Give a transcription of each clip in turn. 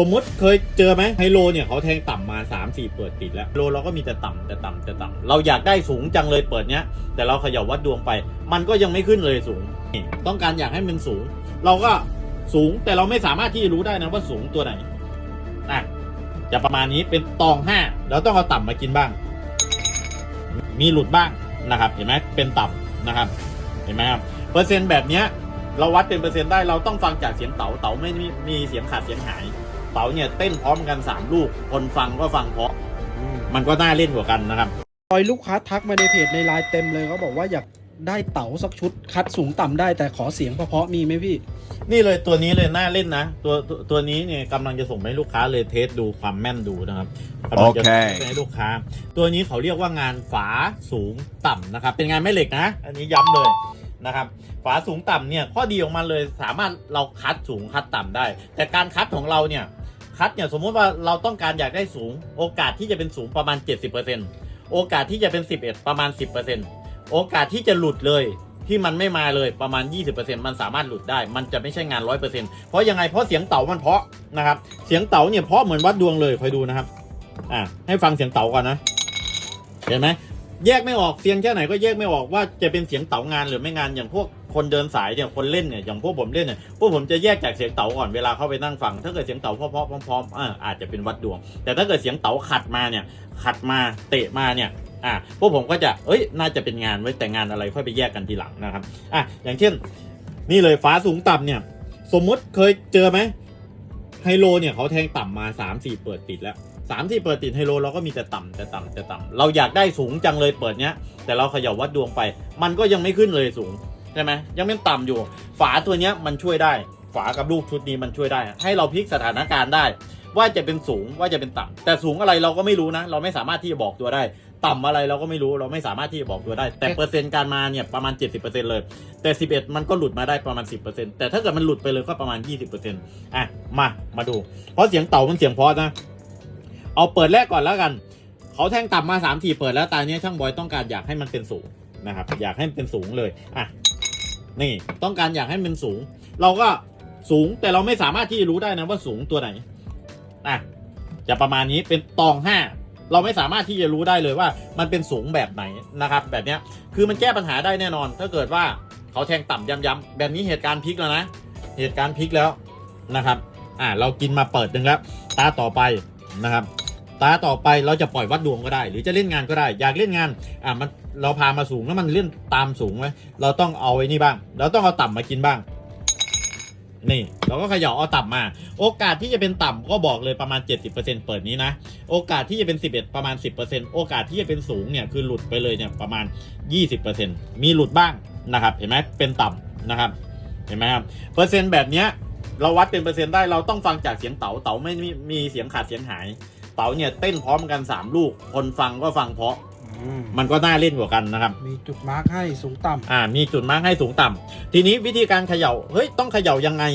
สมมติเคยเจอไหมไฮโลเนี่ยเขาแทงต่ำมา3 4เปิดติดแล้วโลเราก็มีแต่ต่ำแต่ต่ำแต่ต่ำเราอยากได้สูงจังเลยเปิดเนี้ย แต่เราเขย่าวัดดวงไป มันก็ยังไม่ขึ้นเลยสูง ต้องการอยากให้มันสูง เราก็สูงแต่เราไม่สามารถที่จะรู้ได้นะว่าสูงตัวไหนอะจะประมาณนี้เป็นตองห้าเราต้องเอาต่ำมากินบ้าง มีหลุดบ้างนะครับ เห็นไหมเป็นต่ำนะครับ เห็นไหมครับเปอร์เซ็นต์แบบเนี้ยเราวัดเป็นเปอร์เซ็นต์ได้เราต้องฟังจากเสียงเต๋าเต๋าไม่มีเสียงขาดเสียงหาย เต๋าเนี่ยเต้นพร้อมกันสามลูก คนฟังก็ฟังเพราะมันก็น่าเล่นกว่ากันนะครับพอยลูกค้าทักมาในเพจในไลน์เต็มเลยเขาบอกว่าอยากได้เต๋าสักชุด คัดสูงต่ำได้แต่ขอเสียงเพราะๆมีไหมพี่ นี่เลยตัวนี้เลยน่าเล่นนะ ตัวตัวตัวนี้เนี่ยกำลังจะส่งไปให้ลูกค้าเลยเทสดูความแม่นดูนะครับกำลังจะโอเคส่งไปให้ลูกค้า ตัวนี้เขาเรียกว่างานฝาสูงต่ำนะครับ เป็นงานแม่เหล็กนะ อันนี้ย้ำเลยนะครับฝาสูงต่ำเนี่ยข้อดีของมันเลยสามารถเราคัดสูงคัดต่ำได้ แต่การคัดของเราเนี่ย คัดเนี่ยสมมุติว่าเราต้องการอยากได้สูง โอกาสที่จะเป็นสูงประมาณ 70%โอกาสที่จะเป็น 11 ประมาณ 10%โอกาสที่จะหลุดเลยที่มันไม่มาเลยประมาณ 20%มันสามารถหลุดได้ มันจะไม่ใช่งาน 100%เพราะยังไงเพราะเสียงเต๋ามันเพาะนะครับ เสียงเต๋าเนี่ยเพาะเหมือนวัดดวงเลยคอยดูนะครับ อะให้ฟังเสียงเต๋าก่อนนะ เห็นไหมแยกไม่ออกเสียงแค่ไหนก็แยกไม่ออกว่าจะเป็นเสียงเต๋างานหรือไม่งานอย่างพวก คนเดินสายเนี่ยคนเล่นเนี่ยอย่างพวกผมเล่นเนี่ยพวกผมจะแยกจากเสียงเต๋าก่อนเวลาเข้าไปนั่งฟัง ถ้าเกิดเสียงเต๋าเพาะๆพร้อมๆอ่าอาจจะเป็นวัดดวง แต่ถ้าเกิดเสียงเต๋าขัดมาเนี่ยขัดมาเตะมาเนี่ยอะพวกผมก็จะเอ้ยน่าจะเป็นงานไว้แต่งานอะไรค่อยไปแยกกันทีหลังนะครับอะอย่างเช่น นี่เลยฟ้าสูงต่ำเนี่ย สมมติเคยเจอไหมไฮโลเนี่ยเขาแทงต่ำมา 3 4 เปิดติดแล้ว3 4เปิดติดไฮโลเราก็มีแต่ต่ำแต่ต่ำแต่ต่ำเราอยากได้สูงจังเลยเปิดเนี้ย แต่เราเขย่าวัดดวงไป มันก็ยังไม่ขึ้นเลยสูง ใช่ไหมยังเป็นต่ำอยู่ ฝาตัวเนี้ยมันช่วยได้ ฝากับลูกชุดนี้มันช่วยได้ ให้เราพลิกสถานการณ์ได้ ว่าจะเป็นสูงว่าจะเป็นต่ำแต่สูงอะไรเราก็ไม่รู้นะ เราไม่สามารถที่จะบอกตัวได้ ต่ำอะไรเราก็ไม่รู้เราไม่สามารถที่จะบอกตัวได้ แต่เปอร์เซ็นต์การมาเนี่ยประมาณ 70%เลย แต่ 11 มันก็หลุดมาได้ประมาณ 10%แต่ถ้าเกิดมันหลุดไปเลยก็ประมาณ 20%อะมามาดู เพราะเสียงเต่ามันเสียงเพราะนะเอาเปิดแรกก่อนแล้วกันเขาแทงต่ำมา3ทีเปิดแล้วตาเนี้ยช่างบอยต้องการอยากให้มันเป็นสูงนะครับ อยากให้มันเป็นสูงเลย อะ นี่ต้องการอยากให้มันสูง เราก็สูงแต่เราไม่สามารถที่จะรู้ได้นะว่าสูงตัวไหนอะจะประมาณนี้เป็นตองห้าเราไม่สามารถที่จะรู้ได้เลยว่า มันเป็นสูงแบบไหนนะครับ แบบเนี้ยคือมันแก้ปัญหาได้แน่นอน ถ้าเกิดว่าเขาแทงต่ำย้ำๆแบบนี้เหตุการณ์พลิกแล้วนะ เหตุการณ์พลิกแล้วนะครับ อ่าเรากินมาเปิดหนึ่งแล้วตาต่อไปนะครับ ตาต่อไปเราจะปล่อยวัดดวงก็ได้ หรือจะเล่นงานก็ได้ อยากเล่นงานอ่ามันเราพามาสูงแล้วมันเล่นตามสูงไหมเราต้องเอาไอ้นี่บ้าง เราต้องเอาต่ำมากินบ้าง นี่ เราก็ขย่าเอาต่ำมา โอกาสที่จะเป็นต่ำก็บอกเลยประมาณ 70%เปิดนี้นะ โอกาสที่จะเป็น 11 ประมาณ 10%โอกาสที่จะเป็นสูงเนี่ยคือหลุดไปเลยเนี่ยประมาณ 20%มีหลุดบ้างนะครับ เห็นไหมเป็นต่ำนะครับ เห็นไหมครับเปอร์เซ็นต์แบบเนี้ยเราวัดเป็นเปอร์เซ็นต์ได้เราต้องฟังจากเสียงเต๋าเต๋าไม่มีเสียงขาดเสียงหาย เต๋าเนี่ยเต้นพร้อมกัน 3 ลูก คนฟังก็ฟังเพราะมันก็น่าเล่นกว่ากันนะครับ มีจุดมาร์กให้สูงต่ำอ่ามีจุดมาร์กให้สูงต่ำทีนี้วิธีการเขย่าเฮ้ยต้องเขย่ายังไง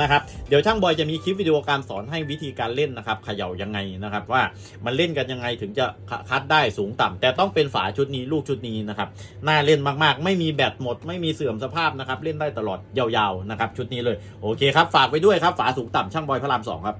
นะครับ เดี๋ยวช่างบอยจะมีคลิปวิดีโอการสอนให้วิธีการเล่นนะครับเขย่ายังไงนะครับ ว่ามันเล่นกันยังไงถึงจะคัดได้สูงต่ำแต่ต้องเป็นฝาชุดนี้ลูกชุดนี้นะครับน่าเล่นมากๆ ไม่มีแบตหมด ไม่มีเสื่อมสภาพนะครับ เล่นได้ตลอดยาวๆนะครับ ชุดนี้เลยโอเคครับฝากไว้ด้วยครับฝาสูงต่ำช่างบอยพระรามสองครับ